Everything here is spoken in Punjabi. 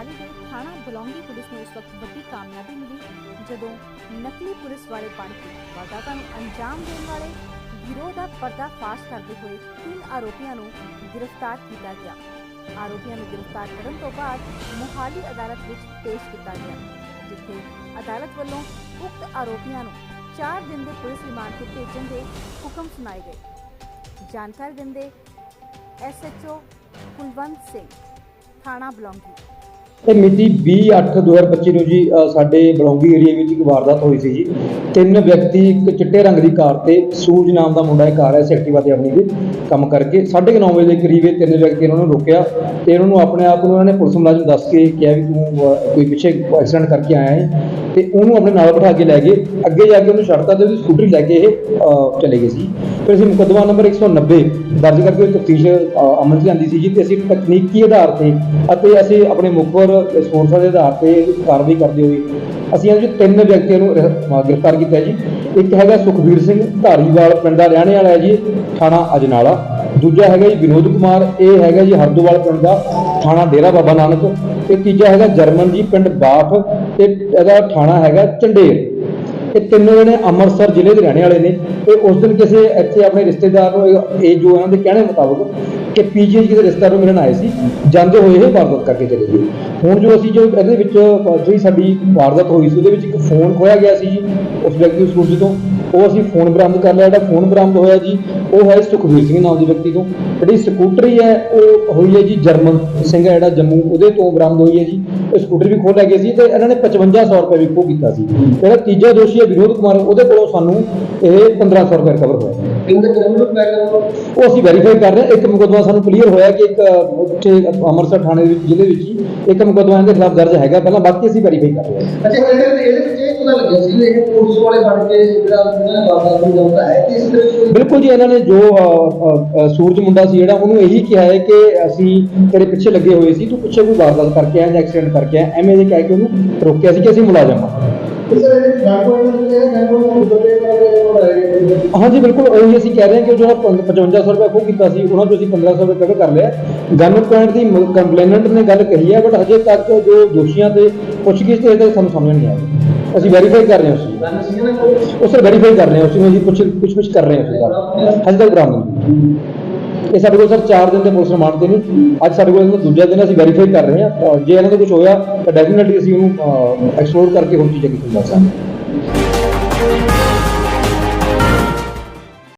ਮੋਹਾਲੀ ਦੇ ਥਾਣਾ ਬਲੌਂਗੀ ਪੁਲਿਸ ਨੂੰ ਉਸ ਵਕਤ ਵੱਡੀ ਕਾਮਯਾਬੀ ਮਿਲੀ। ਜਦੋਂ ਨਕਲੀ ਪੁਲਿਸ ਵਾਲੇ ਬਣ ਕੇ ਵਾਰਦਾਤਾਂ ਨੂੰ ਅੰਜਾਮ ਦੇਣ ਵਾਲੇ ਗਿਰੋਹ ਦਾ ਪਰਦਾਫਾਸ਼ ਕਰਦੇ ਹੋਏ ਤਿੰਨ ਆਰੋਪੀਆਂ ਨੂੰ ਗ੍ਰਿਫਤਾਰ ਕੀਤਾ ਗਿਆ। ਆਰੋਪੀਆਂ ਨੂੰ ਗ੍ਰਿਫਤਾਰ ਕਰਨ ਤੋਂ ਬਾਅਦ ਮੋਹਾਲੀ ਅਦਾਲਤ ਵਿੱਚ ਪੇਸ਼ ਕੀਤਾ ਗਿਆ, ਜਿੱਥੇ ਅਦਾਲਤ ਵੱਲੋਂ ਉਕਤ ਆਰੋਪੀਆਂ ਨੂੰ 4 ਦਿਨ ਦੇ ਪੁਲਿਸ ਰਿਮਾਂਡ ਤੇ ਭੇਜਣ ਦੇ ਹੁਕਮ ਸੁਣਾਏ ਗਏ। ਜਾਣਕਾਰੀ ਦਿੰਦੇ ਐਸਐਚਓ ਕੁਲਵੰਤ ਸਿੰਘ, ਥਾਣਾ ਬਲੌਂਗੀ। ਇਹ ਮਿਤੀ 20/8/2025 ਨੂੰ ਜੀ ਸਾਡੇ ਬਲੌਂਗੀ ਏਰੀਆ ਵਿੱਚ ਇੱਕ ਵਾਰਦਾਤ ਹੋਈ ਸੀ ਜੀ। ਤਿੰਨ ਵਿਅਕਤੀ ਇੱਕ ਚਿੱਟੇ ਰੰਗ ਦੀ ਕਾਰ ਤੇ ਸੂਰਜ ਨਾਮ ਦਾ ਮੁੰਡਾ ਇਹ ਕਾਰ ਹੈ ਐਕਟਿਵਾ ਤੇ ਆਪਣੀ ਦੀ ਕੰਮ ਕਰਕੇ। 9:30 ਵਜੇ ਦੇ ਕਰੀਬ ਇਹ ਤਿੰਨ ਵਿਅਕਤੀ ਉਹਨਾਂ ਨੂੰ ਰੋਕਿਆ ਤੇ ਉਹਨਾਂ ਨੂੰ ਆਪਣੇ ਆਪ ਨੂੰ ਉਹਨਾਂ ਨੇ ਪੁਲਿਸ ਮੁਲਾਜ਼ਮ ਦੱਸ ਕੇ ਕਿਹਾ ਵੀ ਤੂੰ ਕੋਈ ਪਿੱਛੇ ਐਕਸੀਡੈਂਟ ਕਰਕੇ ਆਇਆ ਹੈ ਤੇ ਉਹਨੂੰ ਆਪਣੇ ਨਾਲ ਬਿਠਾ ਕੇ ਲੈ ਗਏ। ਅੱਗੇ ਜਾ ਕੇ ਉਹਨੂੰ ਛੱਡਤਾ ਤੇ ਉਹਦੀ ਸਕੂਟਰੀ ਲੈ ਕੇ ਇਹ ਚਲੇ ਗਏ ਸੀ। ਫਿਰ ਅਸੀਂ ਮੁਕੱਦਮਾ ਨੰਬਰ 190 ਦਰਜ ਕਰਕੇ ਉਹ ਤਫਤੀਸ਼ ਅਮਲ 'ਚ ਲਿਆਂਦੀ ਸੀ ਜੀ ਤੇ ਅਸੀਂ ਤਕਨੀਕੀ ਆਧਾਰ ਤੇ ਅਤੇ ਅਸੀਂ ਆਪਣੇ ਮੁਖਬਰ ਸਪੋਰਟਸਾਂ ਦੇ ਆਧਾਰ ਤੇ ਕਾਰਵਾਈ ਕਰਦੇ ਹੋਏ ਅਸੀਂ ਅੱਜ ਤਿੰਨ ਵਿਅਕਤੀਆਂ ਨੂੰ ਗ੍ਰਿਫਤਾਰ ਕੀਤਾ ਜੀ। ਇੱਕ ਹੈਗਾ ਸੁਖਬੀਰ ਸਿੰਘ ਧਾਰੀਵਾਲ, ਪਿੰਡ ਦਾ ਰਹਿਣੇ ਵਾਲਾ ਹੈ ਜੀ, ਥਾਣਾ ਅਜਨਾਲਾ। ਦੂਜਾ ਹੈਗਾ ਜੀ ਵਿਨੋਦ ਕੁਮਾਰ, ਇਹ ਹੈਗਾ ਜੀ ਹਰਦੋਵਾਲ ਪਿੰਡ ਦਾ ਥਾਣਾ ਡੇਰਾ ਬਾਬਾ ਨਾਨਕ ਤੇ ਤੀਜਾ ਹੈਗਾ ਜਰਮਨ ਜੀ ਪਿੰਡ ਬਾਫ ਤੇ ਇਹਦਾ ਥਾਣਾ ਹੈਗਾ ਚੰਡੇਰ। ਇਹ ਤਿੰਨੋਂ ਜਣੇ ਅੰਮ੍ਰਿਤਸਰ ਜ਼ਿਲ੍ਹੇ ਦੇ ਰਹਿਣੇ ਵਾਲੇ ਨੇ ਤੇ ਉਸ ਦਿਨ ਕਿਸੇ ਇੱਥੇ ਆਪਣੇ ਰਿਸ਼ਤੇਦਾਰ ਨੂੰ, ਇਹ ਜੋ ਇਹਨਾਂ ਦੇ ਕਹਿਣੇ ਮੁਤਾਬਕ ਕਿ ਪੀਜੀਆਈ ਕਿਸੇ ਰਿਸ਼ਤੇਦਾਰ ਨੂੰ ਮਿਲਣ ਆਏ ਸੀ, ਜਾਂਦੇ ਹੋਏ ਇਹ ਵਾਰਦਾਤ ਕਰਕੇ ਚਲੇ ਗਏ। ਹੁਣ ਜੋ ਅਸੀਂ ਜੋ ਇਹਦੇ ਵਿੱਚ, ਜਿਹੜੀ ਸਾਡੀ ਵਾਰਦਾਤ ਹੋਈ ਸੀ, ਉਹਦੇ ਵਿੱਚ ਇੱਕ ਫੋਨ ਖੋਇਆ ਗਿਆ ਸੀ ਜੀ ਉਸ ਵਿਅਕਤੀ ਉਸ ਸੂਰਜ ਤੋਂ। ਉਹ ਅਸੀਂ ਫੋਨ ਬਰਾਮਦ ਕਰ ਲਿਆ, ਜਿਹੜਾ ਫੋਨ ਬਰਾਮਦ ਹੋਇਆ ਜੀ, ਉਹ ਹੈ ਸੁਖਵੀਰ ਸਿੰਘ ਨਾਮ ਦੇ ਵਿਅਕਤੀ ਤੋਂ। ਜਿਹੜੀ ਸਕੂਟਰੀ ਹੈ, ਉਹ ਹੋਈ ਹੈ ਜੀ ਜਰਮਨ ਸਿੰਘ ਹੈ, ਜਿਹੜਾ ਜੰਮੂ, ਉਹਦੇ ਤੋਂ ਬਰਾਮਦ ਹੋਈ ਹੈ ਜੀ। ਉਹ ਸਕੂਟਰੀ ਵੀ ਖੋਹ ਲੈ ਗਏ ਸੀ ਤੇ ਇਹਨਾਂ ਨੇ 5500 ਰੁਪਏ ਵੀ ਖੋ ਕੀਤਾ ਸੀ। ਜਿਹੜਾ ਤੀਜਾ ਦੋਸ਼ੀ ਹੈ ਵਿਨੋਦ ਕੁਮਾਰ, ਉਹਦੇ ਕੋਲੋਂ ਸਾਨੂੰ ਇਹ 1500 ਰੁਪਏ ਰਿਕਵਰ ਹੋਇਆ। ਇਹਦੇ ਕ੍ਰਿਮੀਨਲ ਬੈਕਗ੍ਰਾਉਂਡ ਉਹ ਅਸੀਂ ਵੈਰੀਫਾਈ ਕਰ ਰਹੇ ਹਾਂ। ਇੱਕ ਮੁਕੱਦਮਾ ਸਾਨੂੰ ਕਲੀਅਰ ਹੋਇਆ ਕਿ ਇੱਕ ਉੱਥੇ ਅੰਮ੍ਰਿਤਸਰ ਥਾਣੇ ਦੇ ਜ਼ਿਲ੍ਹੇ ਵਿੱਚ ਹੀ ਇੱਕ ਮੁਕੱਦਮਾ ਇਹਦੇ ਖਿਲਾਫ ਦਰਜ ਹੈਗਾ। ਪਹਿਲਾਂ ਬਾਕੀ ਅਸੀਂ ਵੈਰੀਫਾਈ ਕਰ ਰਹੇ ਹਾਂ। ਅੱਛਾ ਇਹਦੇ ਇਹਦੇ ਵਿੱਚ ਇਹ ਪਤਾ ਲੱਗਿਆ ਸੀ ਇਹ ਪੁਲਿਸ ਵਾਲੇ ਬਣ ਕੇ ਜਿਹੜਾ ਇਹਨਾਂ ਨੇ ਵਾਰਦਾਤ ਨੂੰ ਜਾਂਦਾ ਹੈ ਕਿ ਇਸ ਦੇ ਵਿੱਚ ਬਿਲਕੁਲ ਜੀ ਇਹਨਾਂ ਨੇ ਜੋ ਸੂਰਜ ਮੁੰਡਾ ਸੀ ਜਿਹੜਾ ਉਹਨੂੰ ਇਹੀ ਕਿਹਾ ਹੈ ਕਿ ਅਸੀਂ ਤੇਰੇ ਪਿੱਛੇ ਲੱਗੇ ਹੋਏ ਸੀ ਤੂੰ ਪਿੱਛੇ ਕੋਈ ਵਾਰਦਾਤ ਕਰਕੇ ਆਇਆ ਜਾਂ ਐਕਸੀਡੈਂਟ ਕਰਕੇ ਆਇਆ ਐਵੇਂ ਜੇ ਕਹਿ ਕੇ ਉਹਨੂੰ ਰੋਕਿਆ ਸੀ ਕਿ ਅਸੀਂ ਮੁਲਾਜ਼ਮ ਹਾਂ। ਇਸ ਦੇ ਵਿੱਚ ਗਨਪੋਇੰਟ ਨੇ ਹਾਂਜੀ, ਬਿਲਕੁਲ, ਉਹੀ ਅਸੀਂ ਕਹਿ ਰਹੇ ਹਾਂ ਕਿ ਜੋ 5500 ਰੁਪਏ ਖੋਹ ਕੀਤਾ ਸੀ, ਉਹਨਾਂ ਤੋਂ ਅਸੀਂ 1500 ਰੁਪਏ ਕਵਰ ਕਰ ਲਿਆ। ਗਨ ਪੁਆਇੰਟ ਦੀ ਕੰਪਲੇਨੈਂਟ ਨੇ ਗੱਲ ਕਹੀ ਹੈ ਬਟ ਹਜੇ ਤੱਕ ਜੋ ਦੋਸ਼ੀਆਂ ਤੇ ਪੁੱਛਗਿੱਛ ਤੇ ਇਹਦਾ ਸਾਨੂੰ ਸਮਝ ਨਹੀਂ ਆਇਆ ਅਸੀਂ ਵੈਰੀਫਾਈ ਕਰ ਰਹੇ ਹਾਂ ਉਸ ਚੀਜ਼ ਨੂੰ। ਵੈਰੀਫਾਈ ਕਰ ਰਹੇ ਹਾਂ ਉਸ ਨੂੰ ਅਸੀਂ ਪੁੱਛ ਪੁੱਛ ਪੁੱਛ ਕਰ ਰਹੇ ਹਾਂ ਉਸ ਦਾ ਹਜੇ ਤੱਕ ਬਰਾਮਦ ਇਹ ਸਾਡੇ ਕੋਲ ਸਰ 4 ਦਿਨ ਦੇ ਪੁਲਿਸ ਰਿਮਾਂਡ ਤੇ ਨੇ। ਅੱਜ ਸਾਡੇ ਕੋਲ ਇਹਦਾ ਦੂਜਾ ਦਿਨ ਅਸੀਂ ਵੈਰੀਫਾਈ ਕਰ ਰਹੇ ਹਾਂ। ਜੇ ਇਹਨਾਂ ਦਾ ਕੁਝ ਹੋਇਆ ਤਾਂ ਡੈਫੀਨਿਟਲੀ ਅਸੀਂ ਉਹਨੂੰ ਐਕਸਪਲੋਰ ਕਰਕੇ ਹੋਰ ਚੀਜ਼ਾਂ ਕੀ ਦੱਸਾਂਗੇ